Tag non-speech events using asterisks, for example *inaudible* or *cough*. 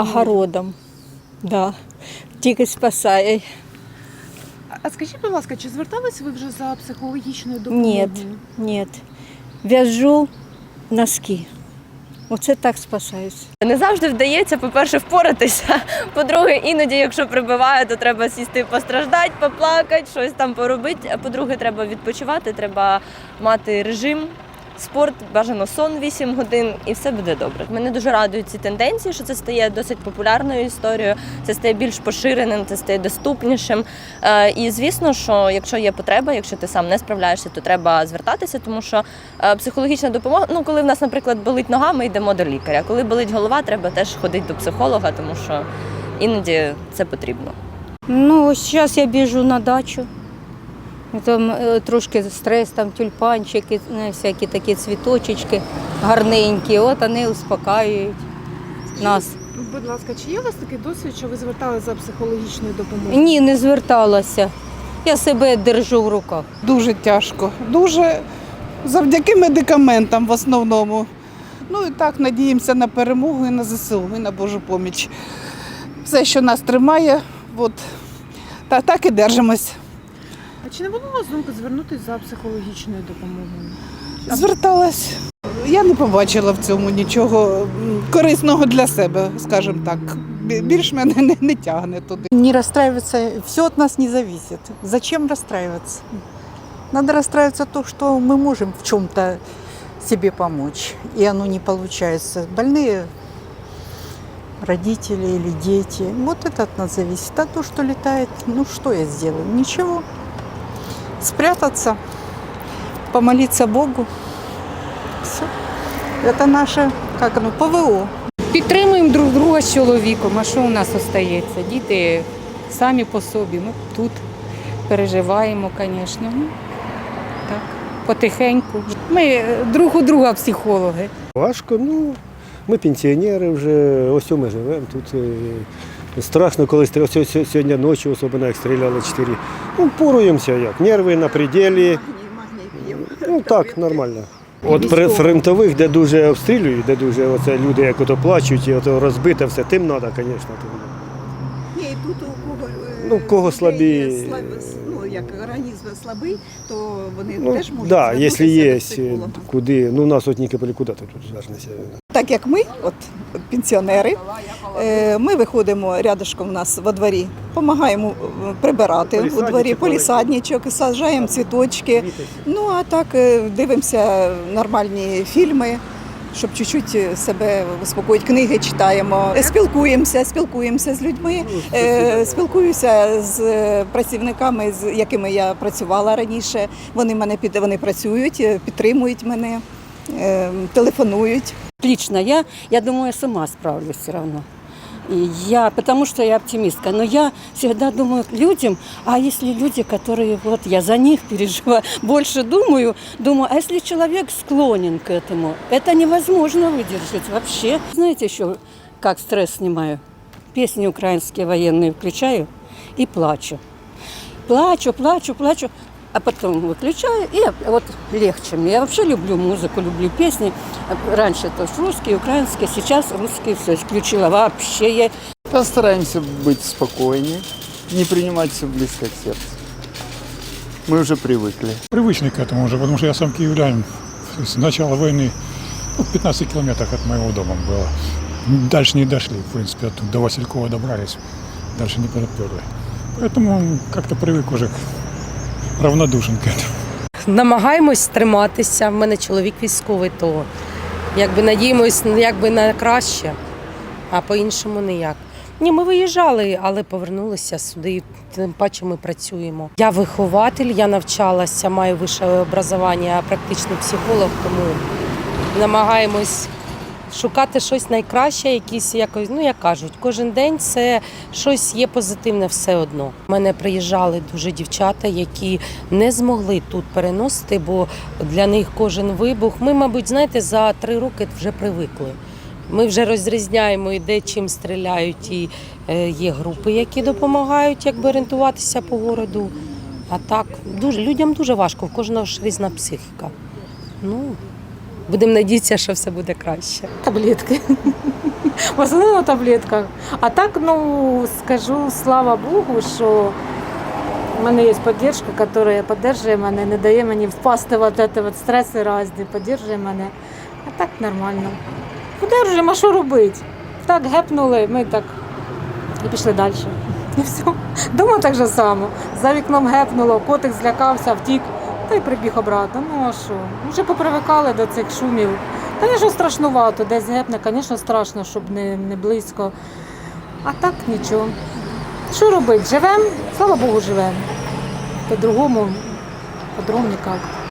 огородом. Да. Тільки спасає. А скажіть, будь ласка, чи звертались ви вже за психологічною допомогою? Ні, ні. В'яжу носки. Оце так спасаюсь. Не завжди вдається, по-перше, впоратися. *laughs* По-друге, іноді, якщо прибиває, то треба сісти постраждати, поплакати, щось там поробити. А по-друге, треба відпочивати, треба мати режим. Спорт, бажано сон 8 годин, і все буде добре. Мене дуже радують ці тенденції, що це стає досить популярною історією, це стає більш поширеним, це стає доступнішим. Е, І звісно, що якщо є потреба, якщо ти сам не справляєшся, то треба звертатися, тому що е, психологічна допомога. Ну, коли в нас, наприклад, болить нога, ми йдемо до лікаря. Коли болить голова, треба теж ходити до психолога, тому що іноді це потрібно. Ну, зараз я біжу на дачу. Там е, трошки стрес, там тюльпанчики, е, всякі такі цвіточечки гарненькі. От вони успокаюють нас. Будь ласка, чи є у вас такий досвід, що ви звертали за психологічною допомогою? Ні, не зверталася. Я себе держу в руках. Дуже тяжко. Дуже завдяки медикаментам в основному. Ну і так надіємося на перемогу і на ЗСУ, і на Божу поміч. Все, що нас тримає, от, та, так і держимось. А чи не було у вас думки звернутися за психологічною допомогою? Зверталась. Я не побачила в цьому нічого м, корисного для себе, скажімо так. Бі- Більш мене не, не тягне туди. Не расстраиваться, все от нас не зависит. Зачем расстраиваться? Надо расстраиваться то, что мы можем в чем-то себе помочь, и оно не получается. Больные родители или дети, вот это от нас зависит. А то, что летает, ну что я сделаю? Ничего. Спрятаться, помолиться Богу. Все. Это наше, как оно, ПВО. Підтримуємо друг друга з чоловіком. А що у нас остається? Діти самі по собі. Ми тут переживаємо, звісно. Ну, так, потихеньку. Ми е, друг у друга психологи. Важко, ну ми пенсіонери вже, ось ми живемо тут. Страшно, коли стріл- сьогодні ночі, особливо як стріляли чотири. Ну, поруємося як. Нерви на пределі. Ну так, нормально. От при фронтових, де дуже обстрілюють, де дуже оце люди як ото плачуть, і ото розбите все, тим треба, звісно. Ні, тут у кого, е, Ну, кого слабі- ну, як організм слабий, то вони Ну, теж можуть да, якщо є куди, ну у нас от Нікополі куди тут звернеться. Так як ми, от пенсіонери, е, ми виходимо рядышком у нас во дворі, допомагаємо е, прибирати у дворі полісадничок, саджаємо цвіточки. Ну а так е, дивимося нормальні фільми. Щоб чуть-чуть себе успокоїти, книги читаємо, спілкуємося, спілкуємося з людьми, е, спілкуюся з працівниками, з якими я працювала раніше. Вони мене під вони працюють, підтримують мене, телефонують. Лично я, я думаю, я сама справлюсь все равно. И я, потому что я оптимистка, но я всегда думаю к людям, а если люди, которые, вот я за них переживаю, *laughs* больше думаю, думаю, а если человек склонен к этому, это невозможно выдержать вообще. Знаете еще, как стресс снимаю? Песни украинские военные включаю и плачу. Плачу, плачу, плачу, а потом выключаю, и вот легче мне. Я вообще люблю музыку, люблю песни. Раньше то русские, украинские, сейчас русские все исключила. Вообще я Постараемся быть спокойнее, не принимать все близко к сердцу. Мы уже привыкли. Привычный к этому уже, потому что я сам киевлянин. С начала войны ну, в 15 километрах от моего дома было. Дальше не дошли, в принципе, оттуда до Василькова добрались. Дальше не подоперли. Поэтому как-то привык уже к- равнодушен к этому. Намагаємось триматися. В мене чоловік військовий, то якби надіємось якби на краще, а по-іншому ніяк. Ні, ми виїжджали, але повернулися сюди. Тим паче ми працюємо. Я вихователь, я навчалася, маю вище образування, практичний психолог, тому намагаємось шукати щось найкраще, якісь якось, ну як кажуть, кожен день це щось є позитивне все одно. У мене приїжджали дуже дівчата, які не змогли тут переносити, бо для них кожен вибух. Ми, мабуть, знаєте, за три роки вже привикли. Ми вже розрізняємо, і де чим стріляють, і е, є групи, які допомагають якби орієнтуватися по городу. А так, дуже людям дуже важко, в кожного ж різна психіка. Ну, Будемо надіятися, що все буде краще. таблетки. В основному таблетках. А так, ну, скажу, слава Богу, що в мене є підтримка, яка підтримує мене, не дає мені впасти в от стреси різні, підтримує мене. А так нормально. Подержуємо, а що робити? Так гепнули, ми так і пішли далі. І все. Дома так же само. За вікном гепнуло, котик злякався, втік, та й прибіг обратно. Ну а що? Вже попривикали до цих шумів. Звісно, страшнувато, десь гепне, звісно, страшно, щоб не, не близько. А так нічого. Що робити? Живемо, слава Богу, живемо. По-другому, по-другому ніяк.